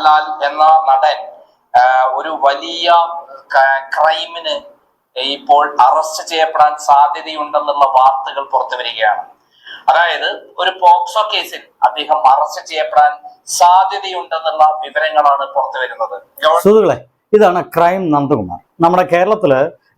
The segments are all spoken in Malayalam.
മോഹൻലാൽ എന്ന നടൻ ഒരു വലിയ ക്രൈമിന് ഇപ്പോൾ അറസ്റ്റ് ചെയ്യപ്പെടാൻ സാധ്യതയുണ്ടെന്നുള്ള വാർത്തകൾ പുറത്തു വരികയാണ്. അതായത് ഒരു പോക്സോ കേസിൽ അദ്ദേഹം അറസ്റ്റ് ചെയ്യപ്പെടാൻ സാധ്യതയുണ്ടെന്നുള്ള വിവരങ്ങളാണ് പുറത്തു വരുന്നത്. സുഹൃത്തുക്കളെ ഇതാണ് ക്രൈം നന്ദകുമാർ. നമ്മുടെ കേരളത്തിൽ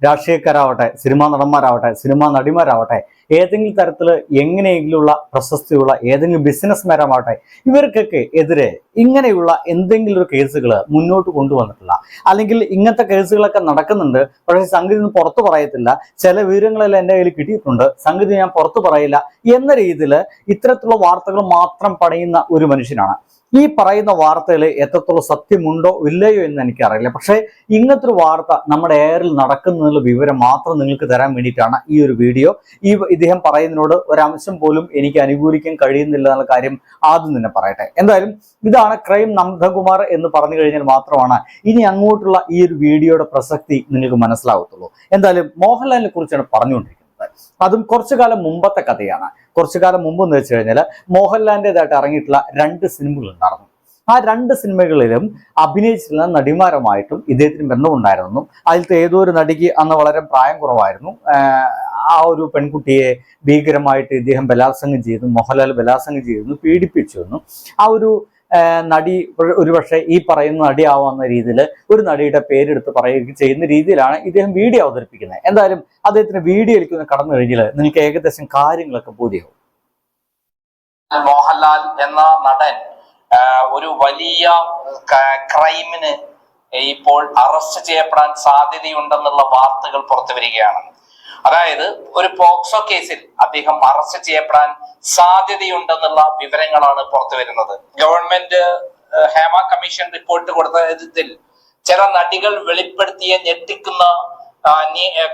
രാഷ്ട്രീയക്കാരാവട്ടെ സിനിമാ നടന്മാരാവട്ടെ സിനിമാ നടിമാരാവട്ടെ ഏതെങ്കിലും തരത്തിൽ എങ്ങനെയെങ്കിലുമുള്ള പ്രശസ്തിയുള്ള ഏതെങ്കിലും ബിസിനസ്മാരാവട്ടെ ഇവർക്കൊക്കെ എതിരെ ഇങ്ങനെയുള്ള എന്തെങ്കിലും ഒരു കേസുകൾ മുന്നോട്ട് കൊണ്ടുവന്നിട്ടില്ല. അല്ലെങ്കിൽ ഇങ്ങനത്തെ കേസുകളൊക്കെ നടക്കുന്നുണ്ട് പക്ഷേ സംഗതി ഒന്നും പുറത്തു പറയത്തില്ല. ചില വിവരങ്ങളെല്ലാം എന്റെ കയ്യിൽ കിട്ടിയിട്ടുണ്ട് സംഗതി ഞാൻ പുറത്തു പറയില്ല എന്ന രീതിയിൽ ഇത്തരത്തിലുള്ള വാർത്തകൾ മാത്രം പണിയുന്ന ഒരു മനുഷ്യനാണ്. ഈ പറയുന്ന വാർത്തയിൽ എത്രത്തോളം സത്യമുണ്ടോ ഇല്ലയോ എന്ന് എനിക്കറിയില്ല. പക്ഷേ ഇങ്ങനത്തെ ഒരു വാർത്ത നമ്മുടെ എയറിൽ നടക്കുന്നതിനുള്ള വിവരം മാത്രം നിങ്ങൾക്ക് തരാൻ വേണ്ടിയിട്ടാണ് ഈ ഒരു വീഡിയോ. ഈ ഇദ്ദേഹം പറയുന്നതിനോട് ഒരംശം പോലും എനിക്ക് അനുകൂലിക്കാൻ കഴിയുന്നില്ല എന്നുള്ള കാര്യം ആദ്യം തന്നെ പറയട്ടെ. എന്തായാലും ഇതാണ് ക്രൈം നന്ദകുമാർ എന്ന് പറഞ്ഞു കഴിഞ്ഞാൽ മാത്രമാണ് ഇനി അങ്ങോട്ടുള്ള ഈ ഒരു വീഡിയോയുടെ പ്രസക്തി നിങ്ങൾക്ക് മനസ്സിലാകത്തുള്ളൂ എന്തായാലും മോഹൻലാലിനെ കുറിച്ചാണ് പറഞ്ഞുകൊണ്ടിരിക്കുന്നത്. അതും കുറച്ചു കാലം മുമ്പത്തെ കഥയാണ്. കുറച്ചു കാലം മുമ്പ് എന്ന് വെച്ച് കഴിഞ്ഞാൽ മോഹൻലാലിന്റെതായിട്ട് ഇറങ്ങിയിട്ടുള്ള രണ്ട് സിനിമകൾ ഉണ്ടായിരുന്നു. ആ രണ്ട് സിനിമകളിലും അഭിനയിച്ചിരുന്ന നടിമാരുമായിട്ടും ഇദ്ദേഹത്തിന് ബന്ധമുണ്ടായിരുന്നു. അതിലത്തെ ഏതോ ഒരു നടിക്ക് അന്ന് വളരെ പ്രായം കുറവായിരുന്നു. ആ ഒരു പെൺകുട്ടിയെ ഭീകരമായിട്ട് ഇദ്ദേഹം ബലാത്സംഗം ചെയ്തു മോഹൻലാൽ ബലാത്സംഗം ചെയ്തു പീഡിപ്പിച്ചു എന്നു ആ ഒരു നടി ഒരു- ഒരുപക്ഷെ ഈ പറയുന്ന നടിയാവാവുന്ന രീതിയിൽ ഒരു നടിയുടെ പേരെടുത്ത് പറയുകയും ചെയ്യുന്ന രീതിയിലാണ് ഇദ്ദേഹം വീഡിയോ അവതരിപ്പിക്കുന്നത്. എന്തായാലും അദ്ദേഹത്തിന് വീഡിയോയിലേക്ക് ഒന്ന് കടന്നു കഴിഞ്ഞാൽ നിങ്ങൾക്ക് ഏകദേശം കാര്യങ്ങളൊക്കെ ബോധ്യമാവും. മോഹൻലാൽ എന്ന നടൻ ഒരു വലിയ ക്രൈമിന് ഇപ്പോൾ അറസ്റ്റ് ചെയ്യപ്പെടാൻ സാധ്യതയുണ്ടെന്നുള്ള വാർത്തകൾ പുറത്തു വരികയാണ് അതായത് ഒരു പോക്സോ കേസിൽ അദ്ദേഹം അറസ്റ്റ് ചെയ്യപ്പെടാൻ സാധ്യതയുണ്ടെന്നുള്ള വിവരങ്ങളാണ് പുറത്തു വരുന്നത്. ഗവൺമെന്റ് ഹേമ കമ്മീഷൻ റിപ്പോർട്ട് കൊടുത്ത ഇതിൽ ചില നടികൾ വെളിപ്പെടുത്തിയ ഞെട്ടിക്കുന്ന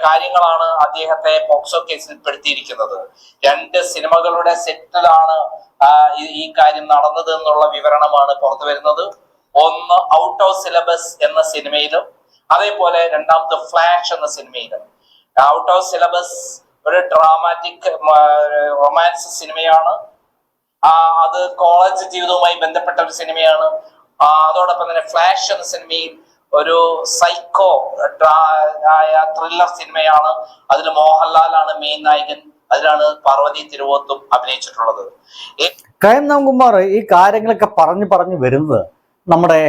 കാര്യങ്ങളാണ് അദ്ദേഹത്തെ പോക്സോ കേസിൽ പെടുത്തിയിരിക്കുന്നത്. രണ്ട് സിനിമകളുടെ സെറ്റിലാണ് ഈ കാര്യം നടന്നത് എന്നുള്ള വിവരണമാണ് പുറത്തു വരുന്നത്. ഒന്ന് ഔട്ട് ഓഫ് സിലബസ് എന്ന സിനിമയിലും അതേപോലെ രണ്ടാമത്തെ ഫ്ലാഷ് എന്ന സിനിമയിലും. ഔട്ട് ഓഫ് സിലബസ് ഒരു ഡ്രാമാറ്റിക് റൊമാൻസ് സിനിമയാണ് അത് കോളേജ് ജീവിതവുമായി ബന്ധപ്പെട്ട ഒരു സിനിമയാണ് അതോടൊപ്പം തന്നെ ഫ്ലാഷ് എന്ന സിനിമയിൽ ഒരു സൈക്കോ ആയ ത്രില്ലർ സിനിമയാണ് അതിൽ മോഹൻലാലാണ് മെയിൻ നായകൻ. അതിലാണ് പാർവതി തിരുവോത്തും അഭിനയിച്ചിട്ടുള്ളത്. കയം നാംകുമാർ ഈ കാര്യങ്ങളൊക്കെ പറഞ്ഞു പറഞ്ഞു വരുന്നത് നമ്മുടെ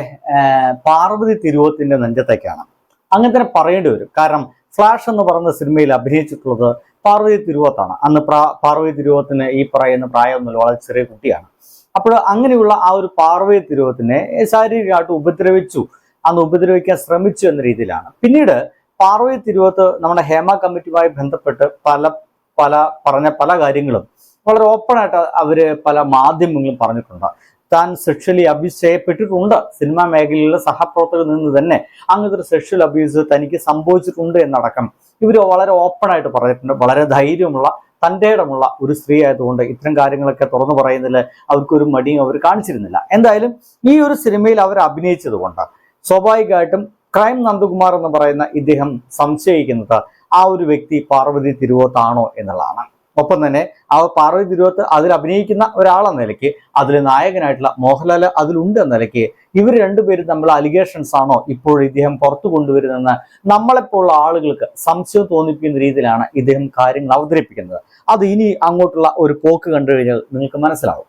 പാർവതി തിരുവോത്തിന്റെ നെഞ്ചത്തേക്കാണ്. അങ്ങനെ തന്നെ പറയേണ്ടി വരും. കാരണം ഫ്ലാഷ് എന്ന് പറയുന്ന സിനിമയിൽ അഭിനയിച്ചിട്ടുള്ളത് പാർവതി തിരുവത്താണ്. അന്ന് പാർവതി തിരുവത്തിന് ഈ പറയുന്ന പ്രായമൊന്നുമില്ല വളരെ ചെറിയ കുട്ടിയാണ്. അപ്പോൾ അങ്ങനെയുള്ള ആ ഒരു പാർവതി തിരുവത്തിനെ ശാരീരികമായിട്ട് ഉപദ്രവിച്ചു. അന്ന് ഉപദ്രവിക്കാൻ ശ്രമിച്ചു എന്ന രീതിയിലാണ്. പിന്നീട് പാർവതി തിരുവത്ത് നമ്മുടെ ഹേമ കമ്മിറ്റിയുമായി ബന്ധപ്പെട്ട് പല പല പറഞ്ഞ പല കാര്യങ്ങളും വളരെ ഓപ്പണായിട്ട് അവർ പല മാധ്യമങ്ങളും പറഞ്ഞിട്ടുണ്ട്. താൻ സെക്ഷലി അബ്യൂസ് ചെയ്യപ്പെട്ടിട്ടുണ്ട്. സിനിമാ മേഖലയിലെ സഹപ്രവർത്തകരിൽ നിന്ന് തന്നെ അങ്ങനത്തെ ഒരു സെക്ഷൽ അബ്യൂസ് തനിക്ക് സംഭവിച്ചിട്ടുണ്ട് എന്നടക്കം ഇവർ വളരെ ഓപ്പണായിട്ട് പറഞ്ഞിട്ടുണ്ട്. വളരെ ധൈര്യമുള്ള തന്റെ ഇടമുള്ള ഒരു സ്ത്രീ ആയതുകൊണ്ട് ഇത്തരം കാര്യങ്ങളൊക്കെ തുറന്നു പറയുന്നതിൽ അവർക്കൊരു മടിയും അവർ കാണിച്ചിരുന്നില്ല. എന്തായാലും ഈ ഒരു സിനിമയിൽ അവർ അഭിനയിച്ചത് കൊണ്ട് സ്വാഭാവികമായിട്ടും ക്രൈം നന്ദകുമാർ എന്ന് പറയുന്ന ഇദ്ദേഹം സംശയിക്കുന്നത് ആ ഒരു വ്യക്തി പാർവതി തിരുവോത്താണോ എന്നുള്ളതാണ്. ഒപ്പം തന്നെ ആ പാർവതി തിരുവത്ത് അതിൽ അഭിനയിക്കുന്ന ഒരാളെന്ന നിലയ്ക്ക് അതിൽ നായകനായിട്ടുള്ള മോഹൻലാൽ അതിലുണ്ട് എന്ന നിലയ്ക്ക് ഇവർ രണ്ടുപേരും തമ്മിൽ അലിഗേഷൻസ് ആണോ ഇപ്പോൾ ഇദ്ദേഹം പുറത്തു കൊണ്ടുവരുന്നതെന്ന് നമ്മളെപ്പോലുള്ള ആളുകൾക്ക് സംശയം തോന്നിപ്പിക്കുന്ന രീതിയിലാണ് ഇദ്ദേഹം കാര്യങ്ങൾ അവതരിപ്പിക്കുന്നത്. അത് ഇനി അങ്ങോട്ടുള്ള ഒരു പോക്ക് കണ്ടു കഴിഞ്ഞാൽ നിങ്ങൾക്ക് മനസ്സിലാവും.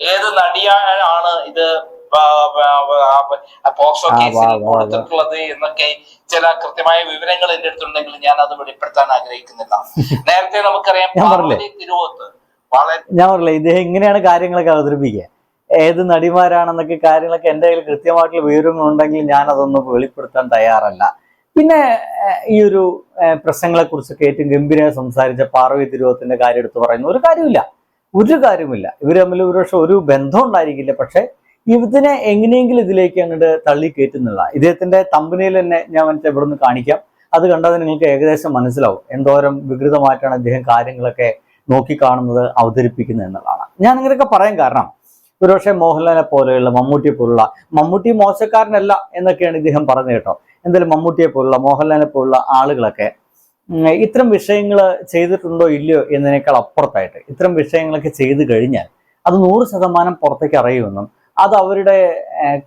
ഏത് നടിയാണ് ഇത് പോക്സോ കേസിൽ. കൊടുത്തിട്ടുള്ളത് എന്നൊക്കെ ചില കൃത്യമായ വിവരങ്ങൾ എന്റെ അടുത്തുണ്ടെങ്കിൽ ഞാൻ അത് വെളിപ്പെടുത്താൻ ആഗ്രഹിക്കുന്നില്ല. നേരത്തെ നമുക്കറിയാം തിരുവോത്ത് ഞാൻ പറഞ്ഞില്ല ഇദ്ദേഹം ഇങ്ങനെയാണ് കാര്യങ്ങളൊക്കെ അവതരിപ്പിക്കുക? ഏത് നടിമാരാണെന്നൊക്കെ കാര്യങ്ങളൊക്കെ എന്റെ കയ്യിൽ കൃത്യമായിട്ടുള്ള വിവരങ്ങൾ ഉണ്ടെങ്കിൽ ഞാൻ അതൊന്നും വെളിപ്പെടുത്താൻ തയ്യാറല്ല. പിന്നെ ഈ ഒരു പ്രശ്നങ്ങളെ കുറിച്ചൊക്കെ ഏറ്റവും ഗംഭീരമായി സംസാരിച്ച പാർവതി തിരുവോത്തിന്റെ കാര്യം എടുത്ത് പറയുന്ന ഒരു കാര്യമില്ല ഒരു കാര്യമില്ല ഇവർ തമ്മിൽ ഒരു പക്ഷെ ഒരു ബന്ധം ഉണ്ടായിരിക്കില്ല. പക്ഷെ ഇതിനെ എങ്ങനെയെങ്കിലും ഇതിലേക്ക് അങ്ങോട്ട് തള്ളി കയറ്റുന്നില്ല ഇദ്ദേഹത്തിന്റെ തമ്പനിയിൽ തന്നെ ഞാൻ മറ്റേ ഇവിടെ നിന്ന് കാണിക്കാം. അത് കണ്ടാൽ നിങ്ങൾക്ക് ഏകദേശം മനസ്സിലാവും എന്തോരം വികൃതമായിട്ടാണ് അദ്ദേഹം കാര്യങ്ങളൊക്കെ നോക്കിക്കാണുന്നത് അവതരിപ്പിക്കുന്നത് എന്നുള്ളതാണ്. ഞാൻ ഇങ്ങനെയൊക്കെ പറയാൻ കാരണം ഒരുപക്ഷെ മോഹൻലാലിനെ പോലെയുള്ള മമ്മൂട്ടിയെ പോലുള്ള മമ്മൂട്ടി മോശക്കാരനല്ല എന്നൊക്കെയാണ് ഇദ്ദേഹം പറഞ്ഞു കേട്ടോ. എന്തായാലും മമ്മൂട്ടിയെ പോലുള്ള മോഹൻലാലിനെ പോലുള്ള ആളുകളൊക്കെ ഇത്തരം വിഷയങ്ങൾ ചെയ്തിട്ടുണ്ടോ ഇല്ലയോ എന്നതിനേക്കാൾ അപ്പുറത്തായിട്ട് ഇത്തരം വിഷയങ്ങളൊക്കെ ചെയ്തു കഴിഞ്ഞാൽ അത് നൂറ് ശതമാനം പുറത്തേക്ക് അറിയുമെന്നും അത് അവരുടെ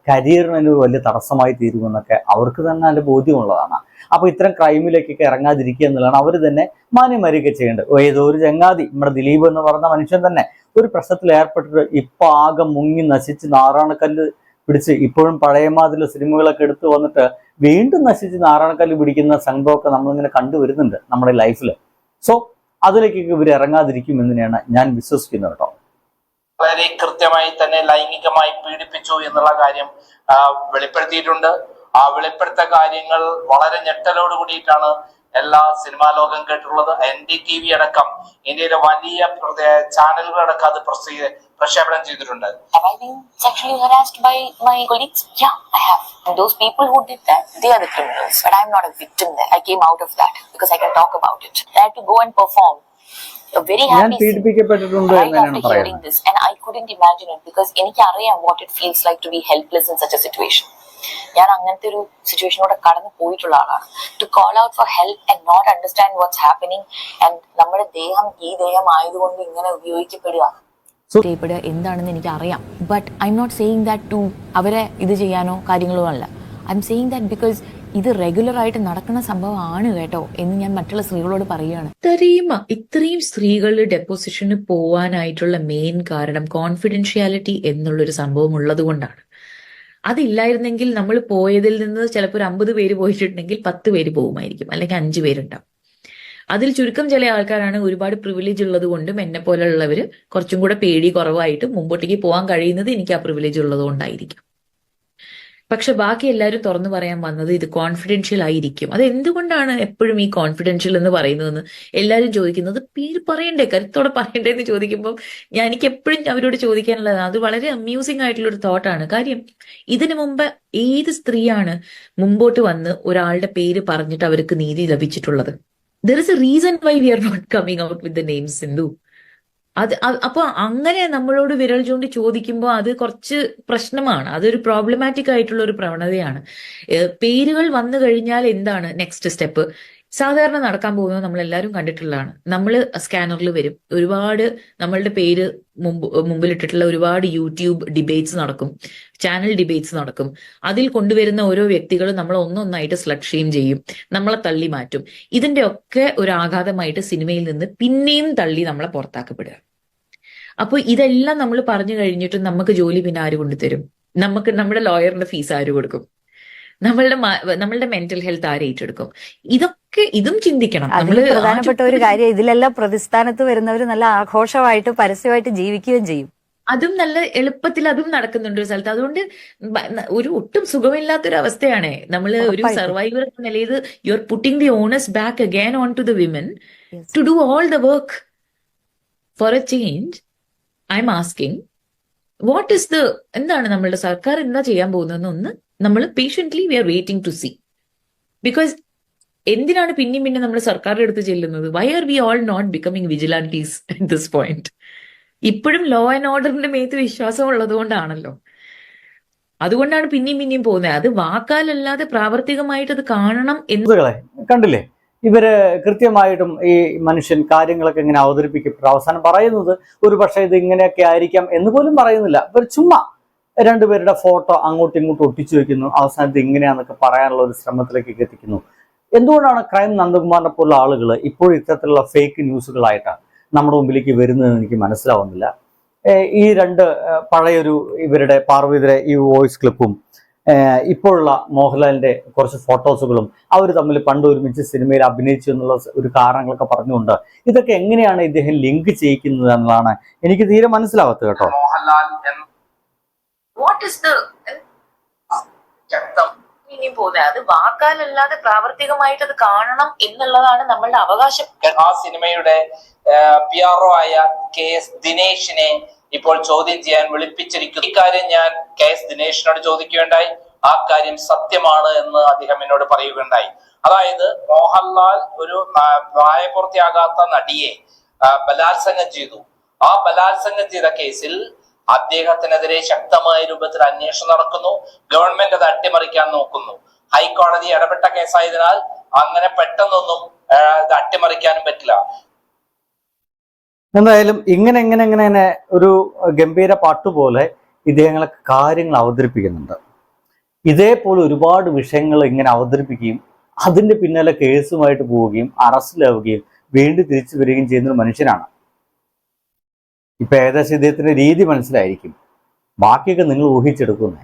കരിയറിന് വലിയ തടസ്സമായി തീരുമെന്നൊക്കെ അവർക്ക് തന്നെ നല്ല ബോധ്യമുള്ളതാണ്. അപ്പൊ ഇത്തരം ക്രൈമിലേക്കൊക്കെ ഇറങ്ങാതിരിക്കുക എന്നുള്ളതാണ് അവർ തന്നെ മാന്യമാരിയൊക്കെ ചെയ്യേണ്ടത്. ഏതോ ഒരു ചങ്ങാതി നമ്മുടെ ദിലീപ് എന്ന് പറഞ്ഞ മനുഷ്യൻ തന്നെ ഒരു പ്രശ്നത്തിൽ ഏർപ്പെട്ടിട്ട് ഇപ്പൊ ആകെ മുങ്ങി നശിച്ച് നാറാണക്കല്ല് പിടിച്ച് ഇപ്പോഴും പഴയ മാതിരി സിനിമകളൊക്കെ എടുത്തു വന്നിട്ട് വീണ്ടും നശിച്ച് നാറാണക്കല്ല് പിടിക്കുന്ന സംഭവമൊക്കെ നമ്മളിങ്ങനെ കണ്ടുവരുന്നുണ്ട് നമ്മുടെ ലൈഫിൽ സോ അതിലേക്കൊക്കെ ഇവർ ഇറങ്ങാതിരിക്കും എന്ന് ഞാൻ വിശ്വസിക്കുന്നത് കേട്ടോ. വളരെ കൃത്യമായി തന്നെ ലൈംഗികമായി പീഡിപ്പിച്ചു എന്നുള്ള കാര്യം വെളിപ്പെടുത്തിയിട്ടുണ്ട് ആ വെളിപ്പെടുത്ത കാര്യങ്ങൾ വളരെ ഞെട്ടലോട് കൂടിയിട്ടാണ് എല്ലാ സിനിമാ ലോകം കേട്ടിട്ടുള്ളത് എൻ ഡി ടി വി അടക്കം ഇന്ത്യയിലെ വലിയ പ്രദേ- ചാനലുകളടക്കം അത് പ്രക്ഷേപണം ചെയ്തിട്ടുണ്ട് those people who did that, they are the criminals. But I'm not a victim there. I came out of that because I can talk about it. I had to go and perform തന്നെയാണ് after hearing പറയുന്നത്. this. And I couldn't imagine it because എനിക്കറിയാം what it feels like to be helpless in such a situation. ഞാൻ അങ്ങനത്തെ ഒരു സിറ്റുവേഷനോടെ കടന്നു പോയിട്ടുള്ള ആളാണ്. To call out for help and not understand what's happening and നമ്മുടെ ദേഹം ഈ ദേഹം ആയതുകൊണ്ട് ഇങ്ങനെ ഉപയോഗിക്കപ്പെടുക. ചെയ്യപ്പെടുക എന്താണെന്ന് എനിക്ക് അറിയാം but I'm not saying that to അവരെ ഇത് ചെയ്യാനോ കാര്യങ്ങളോ അല്ല. I'm saying that because ഇത് റെഗുലർ ആയിട്ട് നടക്കുന്ന സംഭവമാണ് കേട്ടോ എന്ന് ഞാൻ മറ്റുള്ള സ്ത്രീകളോട് പറയുകയാണ്. ഇത്രയും ഇത്രയും സ്ത്രീകൾ ഡെപ്പോസിഷന് പോവാനായിട്ടുള്ള മെയിൻ കാരണം കോൺഫിഡൻഷ്യാലിറ്റി എന്നുള്ളൊരു സംഭവം ഉള്ളത് കൊണ്ടാണ്. അതില്ലായിരുന്നെങ്കിൽ നമ്മൾ പോയതിൽ നിന്ന് ചിലപ്പോൾ ഒരു അമ്പത് പേര് പോയിട്ടുണ്ടെങ്കിൽ പത്ത് പേര് പോകുമായിരിക്കും അല്ലെങ്കിൽ അഞ്ച് പേരുണ്ടാവും. അതിൽ ചുരുക്കം ചില ആൾക്കാരാണ് ഒരുപാട് പ്രിവിലേജ് ഉള്ളത് കൊണ്ടും എന്നെ പോലെയുള്ളവർ കുറച്ചും കൂടെ പേടി കുറവായിട്ട് മുമ്പോട്ടേക്ക് പോകാൻ കഴിയുന്നത് എനിക്ക് ആ പ്രിവിലേജ് ഉള്ളത് കൊണ്ടായിരിക്കും. പക്ഷെ ബാക്കി എല്ലാവരും തുറന്നു പറയാൻ വന്നത് ഇത് കോൺഫിഡൻഷ്യൽ ആയിരിക്കും. അത് എന്തുകൊണ്ടാണ് എപ്പോഴും ഈ കോൺഫിഡൻഷ്യൽ എന്ന് പറയുന്നതെന്ന് എല്ലാവരും ചോദിക്കുന്നത്? പേര് പറയണ്ടേ? കരുത്തോടെ പറയണ്ടേ എന്ന് ചോദിക്കുമ്പോൾ ഞാൻ എനിക്ക് എപ്പോഴും അവരോട് ചോദിക്കാനുള്ളതാണ് അത് വളരെ അമ്യൂസിംഗ് ആയിട്ടുള്ള ഒരു തോട്ടാണ് കാര്യം ഇതിനു മുമ്പ് ഏത് സ്ത്രീയാണ് മുമ്പോട്ട് വന്ന് ഒരാളുടെ പേര് പറഞ്ഞിട്ട് അവർക്ക് നീതി ലഭിച്ചിട്ടുള്ളത്? There is a reason why we are not coming out with the name Sindhu. അത് അപ്പൊ അങ്ങനെ നമ്മളോട് വിരൽ ചൂണ്ടി ചോദിക്കുമ്പോൾ അത് കുറച്ച് പ്രശ്നമാണ്. അതൊരു പ്രോബ്ലമാറ്റിക് ആയിട്ടുള്ള ഒരു പ്രവണതയാണ് പേരുകൾ വന്നു കഴിഞ്ഞാൽ എന്താണ് നെക്സ്റ്റ് സ്റ്റെപ്പ് സാധാരണ നടക്കാൻ പോകുന്നത് നമ്മൾ എല്ലാവരും കണ്ടിട്ടുള്ളതാണ്. നമ്മൾ സ്കാനറിൽ വരും. ഒരുപാട് നമ്മളുടെ പേര് മുമ്പ് മുമ്പിലിട്ടിട്ടുള്ള ഒരുപാട് യൂട്യൂബ് ഡിബേറ്റ്സ് നടക്കും. ചാനൽ ഡിബേറ്റ്സ് നടക്കും. അതിൽ കൊണ്ടുവരുന്ന ഓരോ വ്യക്തികളും നമ്മൾ ഒന്നൊന്നായിട്ട് സ്ലഡ് ഷെയിം ചെയ്യും. നമ്മളെ തള്ളി മാറ്റും. ഇതിന്റെ ഒക്കെ ഒരു ആഘാതമായിട്ട് സിനിമയിൽ നിന്ന് പിന്നെയും തള്ളി നമ്മളെ പുറത്താക്കപ്പെടുക. അപ്പോൾ ഇതെല്ലാം നമ്മൾ പറഞ്ഞു കഴിഞ്ഞിട്ടും നമുക്ക് ജോലി പിന്നെ ആര് കൊണ്ടുതരും? നമുക്ക് നമ്മുടെ ലോയറിന്റെ ഫീസ് ആര് കൊടുക്കും? നമ്മളുടെ നമ്മളുടെ മെന്റൽ ഹെൽത്ത് ആര് ഏറ്റെടുക്കും? ഇതൊക്കെ ഇതും ചിന്തിക്കണം. നമ്മൾ പ്രധാനപ്പെട്ട ഒരു കാര്യം ഇതിലെല്ലാം പ്രതിസ്ഥാനത്ത് വരുന്നവർ നല്ല ആഘോഷമായിട്ട് പരസ്യമായിട്ട് ജീവിക്കുകയും ചെയ്യും. അതും നല്ല എളുപ്പത്തിൽ അതും നടക്കുന്നുണ്ട് ഒരു സ്ഥലത്ത്. അതുകൊണ്ട് ഒരു ഒട്ടും സുഖമില്ലാത്തൊരു അവസ്ഥയാണ് നമ്മൾ ഒരു. സർവൈവർ എന്ന നിലയിൽ you are putting the onus back again on to the women. To do all the work for a change I'm asking what is the എന്താണ് നമ്മളുടെ സർക്കാർ എന്താ ചെയ്യാൻ പോകുന്നതെന്ന് ഒന്ന് നമ്മൾ patiently we are waiting to see because എന്തിനാണ് പിന്നെയും പിന്നെ നമ്മൾ സർക്കാരിന്റെ അടുത്ത് ചെല്ലുന്നത്? Why are we all not becoming vigilantes at this point ഇപ്പോഴും ലോ ആൻഡ് ഓർഡറിന്റെ മേത്ത് വിശ്വാസം ഉള്ളത് കൊണ്ടാണല്ലോ. അതുകൊണ്ടാണ് പിന്നെയും പിന്നെയും പോകുന്നത്. അത് വാക്കാലല്ലാതെ പ്രാവർത്തികമായിട്ട് അത് കാണണം എന്ന് കണ്ടില്ലേ? ഇവർ കൃത്യമായിട്ടും ഈ മനുഷ്യൻ കാര്യങ്ങളൊക്കെ ഇങ്ങനെ അവതരിപ്പിക്കപ്പെട്ടു അവസാനം പറയുന്നത് ഒരു പക്ഷേ ഇത് ഇങ്ങനെയൊക്കെ ആയിരിക്കാം എന്ന് പോലും പറയുന്നില്ല. ഇവർ ചുമ്മാ രണ്ടുപേരുടെ ഫോട്ടോ അങ്ങോട്ടും ഇങ്ങോട്ടും ഒട്ടിച്ചു വെക്കുന്നു. അവസാനത്ത് ഇങ്ങനെയാന്നൊക്കെ പറയാനുള്ള ഒരു ശ്രമത്തിലേക്ക് എത്തിക്കുന്നു. എന്തുകൊണ്ടാണ് ക്രൈം നന്ദകുമാറിനെ പോലുള്ള ആളുകൾ ഇപ്പോഴും ഇത്തരത്തിലുള്ള ഫേക്ക് ന്യൂസുകളായിട്ട് നമ്മുടെ മുമ്പിലേക്ക് വരുന്നതെന്ന് എനിക്ക് മനസ്സിലാവുന്നില്ല. ഈ രണ്ട് പഴയൊരു ഇവരുടെ പാർവതിയുടെ ഈ വോയിസ് ക്ലിപ്പും ഇപ്പോഴുള്ള മോഹൻലാലിന്റെ കുറച്ച് ഫോട്ടോസുകളും അവർ തമ്മിൽ പണ്ട് ഒരുമിച്ച് സിനിമയിൽ അഭിനയിച്ചു എന്നുള്ള ഒരു കാരണങ്ങളൊക്കെ പറഞ്ഞുകൊണ്ട് ഇതൊക്കെ എങ്ങനെയാണ് ഇദ്ദേഹം ലിങ്ക് ചെയ്യിക്കുന്നത് എന്നതാണ് എനിക്ക് തീരെ മനസ്സിലാവാത്തത് കേട്ടോ. മോഹൻലാൽ എന്ന വാട്ട് ഇസ് ദ ശബ്ദം പിന്നെയും പോകുന്നത്. അത് വാക്കാലല്ലാതെ പ്രാവർത്തികമായിട്ട് അത് കാണണം എന്നുള്ളതാണ് നമ്മളുടെ അവകാശം. ആ സിനിമയുടെ പി ആർ ഒ ആയ കെ എസ് ദിനേശിനെ ഇപ്പോൾ ചോദ്യം ചെയ്യാൻ വിളിപ്പിച്ചിരിക്കുന്നു. ഇക്കാര്യം ഞാൻ കെ എസ് ദിനേശിനോട് ചോദിക്കുകയുണ്ടായി. ആ കാര്യം സത്യമാണ് എന്ന് അദ്ദേഹം എന്നോട് പറയുകയുണ്ടായി. അതായത് മോഹൻലാൽ ഒരു പ്രായപൂർത്തിയാകാത്ത നടിയെ ബലാത്സംഗം ചെയ്തു. ആ ബലാത്സംഗം ചെയ്ത കേസിൽ അദ്ദേഹത്തിനെതിരെ ശക്തമായ രൂപത്തിൽ അന്വേഷണം നടക്കുന്നു. ഗവൺമെന്റ് അത് അട്ടിമറിക്കാൻ നോക്കുന്നു. ഹൈക്കോടതി ഇടപെട്ട കേസായതിനാൽ അങ്ങനെ പെട്ടെന്നൊന്നും ഇത് അട്ടിമറിക്കാനും പറ്റില്ല. എന്തായാലും ഇങ്ങനെ ഇങ്ങനെ ഇങ്ങനെ തന്നെ ഒരു ഗംഭീര പാട്ടുപോലെ ഇദ്ദേഹങ്ങളെ കാര്യങ്ങൾ അവതരിപ്പിക്കുന്നുണ്ട്. ഇതേപോലെ ഒരുപാട് വിഷയങ്ങൾ ഇങ്ങനെ അവതരിപ്പിക്കുകയും അതിന്റെ പിന്നാലെ കേസുമായിട്ട് പോവുകയും അറസ്റ്റിലാവുകയും വീണ്ടും തിരിച്ചു വരികയും ചെയ്യുന്ന ഒരു മനുഷ്യനാണ് ഇപ്പൊ ഏകദേശം ഇദ്ദേഹത്തിന്റെ രീതി മനസ്സിലായിരിക്കും. ബാക്കിയൊക്കെ നിങ്ങൾ ഊഹിച്ചെടുക്കുന്നേ.